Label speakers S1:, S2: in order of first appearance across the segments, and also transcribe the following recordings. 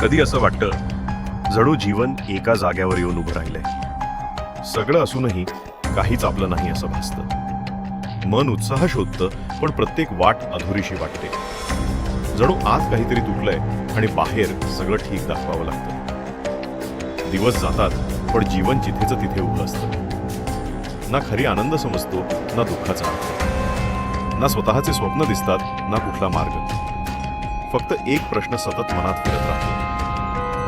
S1: कधी असं वाटतं जणू जीवन एका जाग्यावर येऊन उभं राहिलंय? सगळं असूनही काहीच आपलं नाही असं भासतं. मन उत्साह शोधतं पण प्रत्येक वाट अधुरीशी वाटते. जणू आत काहीतरी तुटलंय आणि बाहेर सगळं ठीक दाखवावं लागतं. दिवस जातात पण जीवन जिथेच तिथे उभं असतं. ना खरी आनंद समजतो ना दुःखाचा अर्थ. ना स्वतःचे स्वप्न दिसतात ना कुठला मार्ग. फक्त एक प्रश्न सतत मनात फिरत राहतो.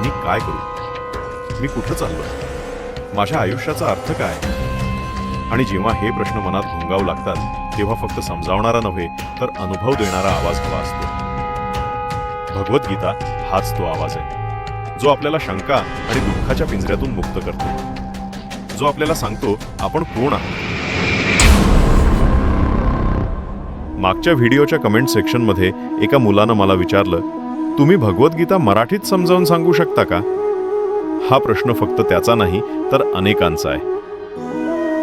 S1: मी काय करू? मी कुठं चाललो माझ्या आयुष्याचा अर्थ काय? आणि जेव्हा हे प्रश्न मनात घोंगावू लागतात तेव्हा फक्त समजावणारा नव्हे तर अनुभव देणारा आवाज हवा असतो. भगवद्गीता हाच तो आवाज आहे. जो आपल्याला शंका आणि दुःखाच्या पिंजऱ्यातून मुक्त करतो. जो आपल्याला सांगतो आपण कोण आहोत? मागच्या व्हिडिओच्या कमेंट सेक्शनमध्ये एका मुलानं मला विचारलं तुम्ही भगवद्गीता मराठीत समजावून सांगू शकता का? हा प्रश्न फक्त त्याचा नाही तर अनेकांचा आहे.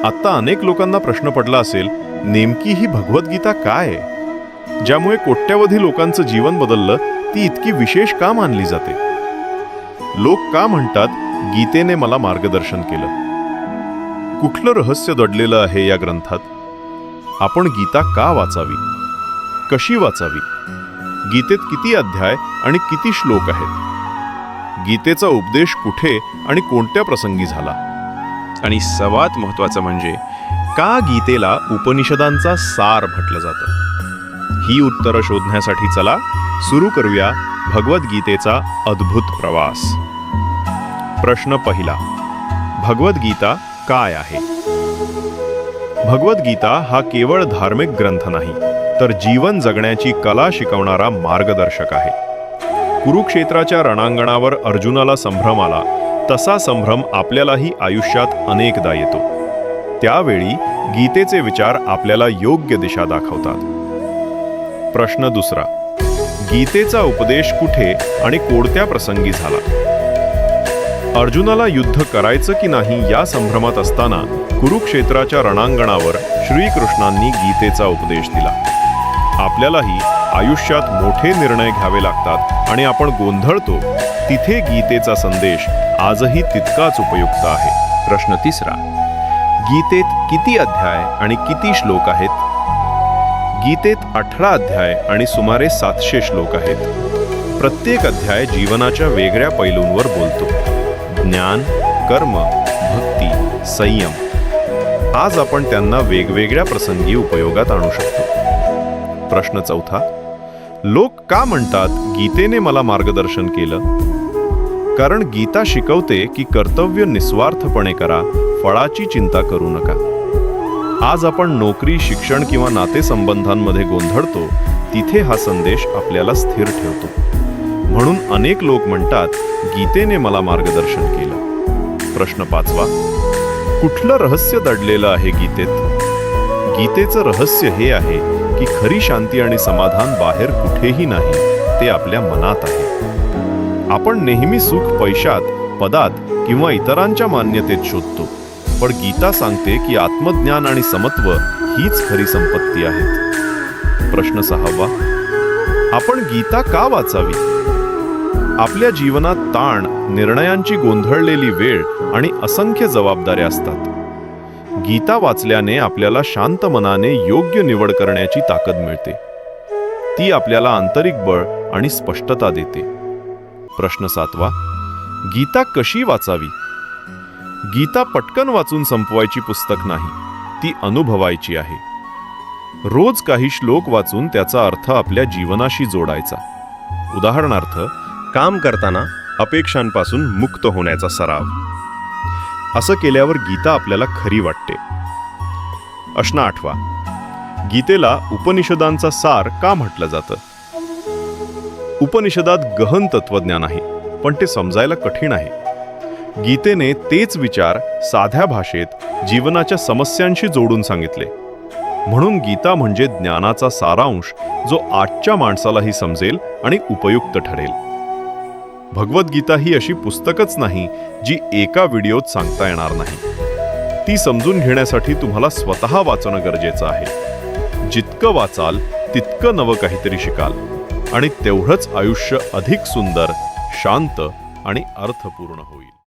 S1: आत्ता अनेक लोकांना प्रश्न पडला असेल नेमकी ही भगवद्गीता काय आहे? ज्यामुळे कोट्यावधी लोकांचं जीवन बदललं ती इतकी विशेष का मानली जाते? लोक का म्हणतात गीतेने मला मार्गदर्शन केलं कुठलं रहस्य दडलेलं आहे या ग्रंथात? आपण गीता का वाचावी? कशी वाचावी? गीतेत किती अध्याय आणि किती श्लोक आहेत? गीतेचा उपदेश कुठे आणि कोणत्या प्रसंगी झाला?
S2: आणि सर्वात महत्वाचं म्हणजे का गीतेला उपनिषदांचा सार म्हटलं जातं? ही उत्तरं शोधण्यासाठी चला सुरू करूया भगवद्गीतेचा अद्भुत प्रवास. प्रश्न पहिला भगवद्गीता काय आहे? भगवद्गीता हा केवळ धार्मिक ग्रंथ नाही तर जीवन जगण्याची कला शिकवणारा मार्गदर्शक आहे. कुरुक्षेत्राच्या रणांगणावर अर्जुनाला संभ्रम आला. तसा संभ्रम आपल्यालाही आयुष्यात अनेकदा येतो. त्यावेळी गीतेचे विचार आपल्याला योग्य दिशा दाखवतात. प्रश्न दुसरा. गीतेचा उपदेश कुठे आणि कोणत्या प्रसंगी झाला? अर्जुनाला युद्ध करायचं की नाही या संभ्रमात असताना कुरुक्षेत्राच्या रणांगणावर श्रीकृष्णांनी गीतेचा उपदेश दिला. आपल्यालाही आयुष्यात मोठे निर्णय घ्यावे लागतात आणि आपण गोंधळतो तिथे गीतेचा संदेश आजही तितकाच उपयुक्त आहे.
S3: प्रश्न तिसरा. गीतेत किती अध्याय आणि किती श्लोक आहेत?
S2: गीतेत अठरा अध्याय आणि सुमारे सातशे श्लोक आहेत. प्रत्येक अध्याय जीवनाच्या वेगळ्या पैलूंवर बोलतो. ज्ञान कर्म भक्ती संयम. आज आपण त्यांना वेगवेगळ्या प्रसंगी उपयोगात आणू शकतो. प्रश्न चौथा. लोक का म्हणतात गीतेने मला मार्गदर्शन केलं? कारण गीता शिकवते की कर्तव्य निस्वार्थपणे करा फळाची चिंता करू नका. आज आपण नोकरी शिक्षण किंवा नातेसंबंधांमध्ये गोंधळतो तिथे हा संदेश आपल्याला स्थिर ठेवतो. म्हणून अनेक लोक म्हणतात गीतेने मला मार्गदर्शन केलं. प्रश्न पाचवा. कुठलं रहस्य दडलेलं आहे गीतेत? गीतेचं रहस्य हे आहे की खरी शांती आणि समाधान बाहेर कुठेही नाही ते आपल्या मनात आहे. आपण नेहमी सुख पैशात पदात किंवा इतरांच्या मान्यतेत शोधतो. पण गीता सांगते की आत्मज्ञान आणि समत्व हीच खरी संपत्ती आहेत. प्रश्न सहावा. आपण गीता का वाचावी? आपल्या जीवनात ताण निर्णयांची गोंधळलेली वेळ आणि असंख्य जबाबदाऱ्या असतात. गीता वाचल्याने आपल्याला शांत मनाने योग्य निवड करण्याची ताकद मिळते. ती आपल्याला आंतरिक बळ आणि स्पष्टता देते. प्रश्न सातवा. गीता कशी वाचावी? गीता पटकन वाचून संपवायची पुस्तक नाही ती अनुभवायची आहे. रोज काही श्लोक वाचून त्याचा अर्थ आपल्या जीवनाशी जोडायचा. उदाहरणार्थ काम करताना अपेक्षांपासून मुक्त होण्याचा सराव. असं केल्यावर गीता आपल्याला खरी वाटते. अश्ना आठवा. गीतेला उपनिषदांचा सार का म्हटलं जातं? उपनिषदात गहन तत्वज्ञान आहे पण ते समजायला कठीण आहे. गीतेने तेच विचार साध्या भाषेत जीवनाच्या समस्यांशी जोडून सांगितले. म्हणून गीता म्हणजे ज्ञानाचा सारांश जो आजच्या माणसालाही समजेल आणि उपयुक्त ठरेल. भगवद्गीता ही अशी पुस्तकच नाही जी एका व्हिडिओत सांगता येणार नाही. ती समजून घेण्यासाठी तुम्हाला स्वतः वाचणं गरजेचं आहे. जितकं वाचाल तितकं नवं काहीतरी शिकाल. आणि तेवढंच आयुष्य अधिक सुंदर शांत आणि अर्थपूर्ण होईल.